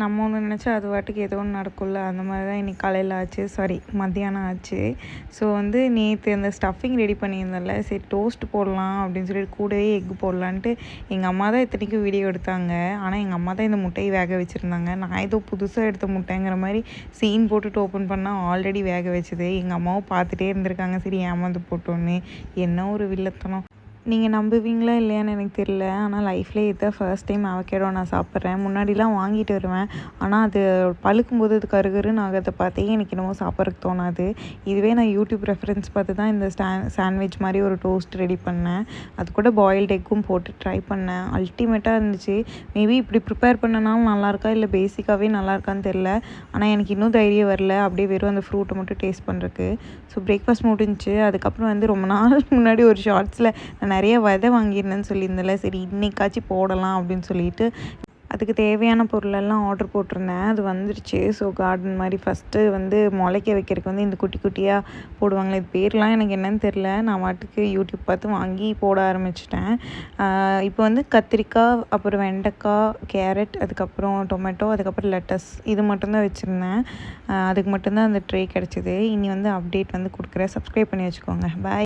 நம்ம ஒன்று நினச்சா அது வாட்டுக்கு ஏதோ ஒன்று நடக்கும்ல. அந்த மாதிரி தான் இன்றைக்கி காலையில் ஆச்சு. சாரி மத்தியானம் ஆச்சு. ஸோ வந்து நேற்று அந்த ஸ்டஃபிங் ரெடி பண்ணியிருந்தேன்ல. சரி டோஸ்ட் போடலாம் அப்படின்னு சொல்லிட்டு கூடவே எக் போடலான்ட்டு எங்கள் அம்மா தான் இத்தனைக்கும் வீடியோ எடுத்தாங்க. ஆனால் எங்கள் அம்மா தான் இந்த முட்டையை வேக வச்சுருந்தாங்க. நான் ஏதோ புதுசாக எடுத்த முட்டைங்கிற மாதிரி சீன் போட்டுட்டு ஓப்பன் பண்ணால் ஆல்ரெடி வேக வச்சது. எங்கள் அம்மாவும் பார்த்துட்டே இருந்திருக்காங்க. சரி ஏமாந்து போட்டோன்னு. என்ன ஒரு வில்லத்தனம். நீங்கள் நம்புவீங்களா இல்லையான்னு எனக்கு தெரியல. ஆனால் லைஃப்லேயே இதுதான் ஃபர்ஸ்ட் டைம் அவகேடோ நான் சாப்பிட்றேன். முன்னாடிலாம் வாங்கிட்டு வருவேன். ஆனால் அது பழுக்கும்போது அது கருகருன்னு ஆகிறத பார்த்தே எனக்கு என்னமோ சாப்பிட்றதுக்கு தோணாது. இதுவே நான் யூடியூப் ரெஃபரன்ஸ் பார்த்து தான் இந்த ஸ்டா சாண்ட்விச் மாதிரி ஒரு டோஸ்ட் ரெடி பண்ணேன். அது கூட பாயில்டு எக்கும் போட்டு ட்ரை பண்ணேன். அல்டிமேட்டாக இருந்துச்சு. மேபி இப்படி ப்ரிப்பேர் பண்ணனாலும் நல்லாயிருக்கா இல்லை பேசிக்காகவே நல்லாயிருக்கான்னு தெரில ஆனால் எனக்கு இன்னும் தைரியம் வரல. அப்படியே வெறும் அந்த ஃப்ரூட்டை மட்டும் டேஸ்ட் பண்ணுறக்கு ஸோ பிரேக்ஃபாஸ்ட் முடிஞ்சு அதுக்கப்புறம் வந்து ரொம்ப நாள் முன்னாடி ஒரு ஷார்ட்ஸில் நிறைய விதை வாங்கியிருந்தேன்னு சொல்லியிருந்தேன்ல சரி இன்னைக்காச்சும் போடலாம் அப்படின்னு சொல்லிட்டு அதுக்கு தேவையான பொருளெல்லாம் ஆர்டர் போட்டிருந்தேன். அது வந்துருச்சு. ஸோ கார்டன் மாதிரி ஃபஸ்ட்டு வந்து முளைக்க வைக்கிறதுக்கு வந்து இந்த குட்டி குட்டியாக போடுவாங்களே இது பேர்லாம் எனக்கு என்னன்னு தெரில நான் வாட்டுக்கு யூடியூப் பார்த்து வாங்கி போட ஆரம்பிச்சிட்டேன். இப்போ வந்து கத்திரிக்காய் அப்புறம் வெண்டைக்காய் கேரட் அதுக்கப்புறம் டொமேட்டோ அதுக்கப்புறம் லெட்டஸ் இது மட்டும்தான் வச்சுருந்தேன். அதுக்கு மட்டும்தான் அந்த ட்ரே கிடச்சிது. இனி வந்து அப்டேட் வந்து கொடுக்குறேன். சப்ஸ்கிரைப் பண்ணி வச்சுக்கோங்க. பாய்